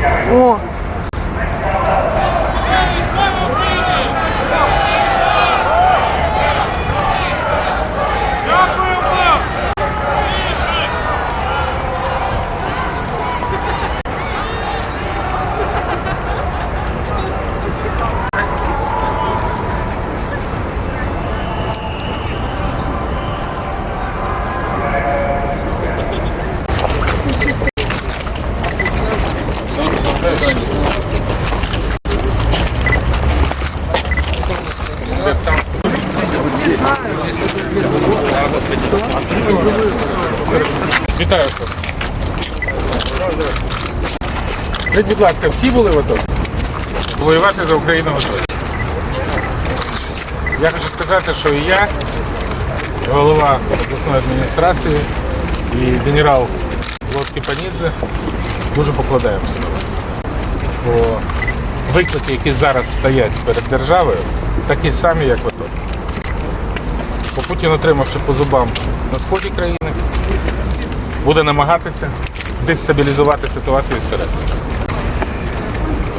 О, Вітаю вас. Скажіть, будь ласка, всі були в АТО? Воювати за Україну готові. Я хочу сказати, що і я, голова обласної адміністрації і генерал Лодки Панідзе дуже покладаємося на вас. Бо виклики, які зараз стоять перед державою, такі самі, як в АТО. Путін, отримавши по зубам на сході країни, буде намагатися дестабілізувати ситуацію всередині.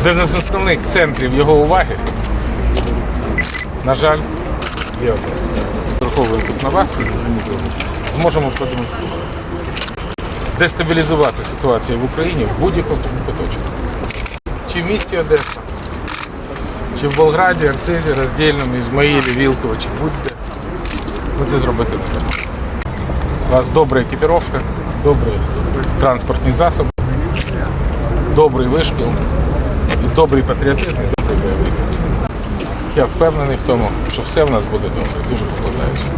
Один з основних центрів його уваги, на жаль, є Одеса. Враховуємо тут на вас, зможемо продемонструвати. Дестабілізувати ситуацію в Україні в будь-якому куточку. Чи в місті Одеса, чи в Болграді, Арцизі, Роздільному, Ізмаїлі, Вілково, чи будь-де. Ми це зробити не можемо. У вас добра екіпіровка, добрі транспортні засоби, добрий вишкіл, і добрий патріотизм, добрий. Я впевнений в тому, що все в нас буде добре. Дуже покладаюся.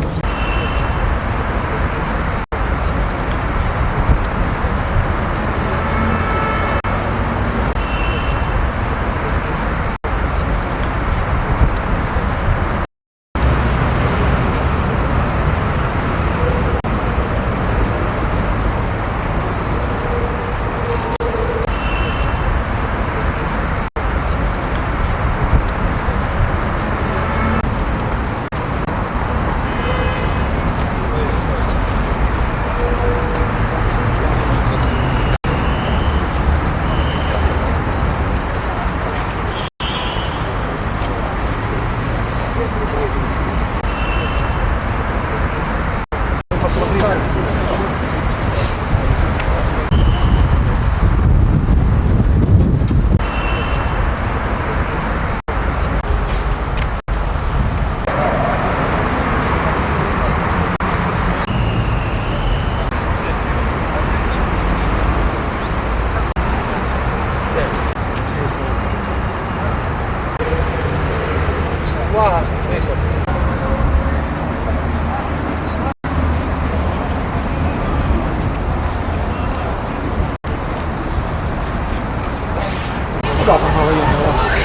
На це. куда там военный у вас?